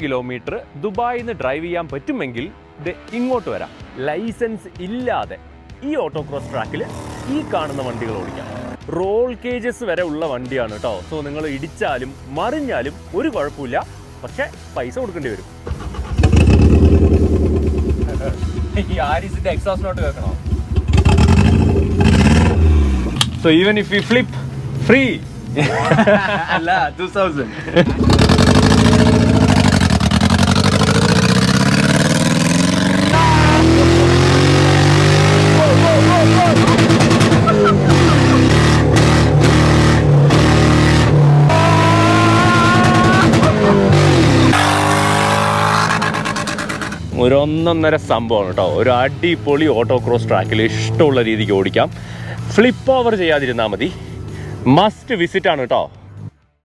Kilometre ദുബായിൽ നിന്ന് drive ചെയ്യാൻ പറ്റുമെങ്കിൽ ഇത് ഇങ്ങോട്ട് വരാം. ലൈസൻസ് ഇല്ലാതെ ഈ ഓട്ടോക്രോസ് ട്രാക്കിൽ ഈ കാണുന്ന വണ്ടികൾ ഓടിക്കാം. റോൾ കേജസ് വരെ ഉള്ള വണ്ടിയാണ് കേട്ടോ സോ നിങ്ങൾ ഇടിച്ചാലും മറിഞ്ഞാലും ഒരു കുഴപ്പമില്ല. പക്ഷെ പൈസ കൊടുക്കേണ്ടി വരും. ഈ ആരിസിന്റെ എക്സോസ് നോട്ട് കേൾക്കണോ? So even if you flip free അല്ല ടൂ തൗസൻഡ് ഒരു ഒന്നൊന്നര സംഭവമാണ് കേട്ടോ. ഒരു അടിപൊളി ഓട്ടോ ക്രോസ് ട്രാക്കിൽ ഇഷ്ടമുള്ള രീതിക്ക് ഓടിക്കാം. ഫ്ലിപ്പ് ഓവർ ചെയ്യാതിരുന്നാൽ മതി. മസ്റ്റ് വിസിറ്റ് ആണ് കേട്ടോ.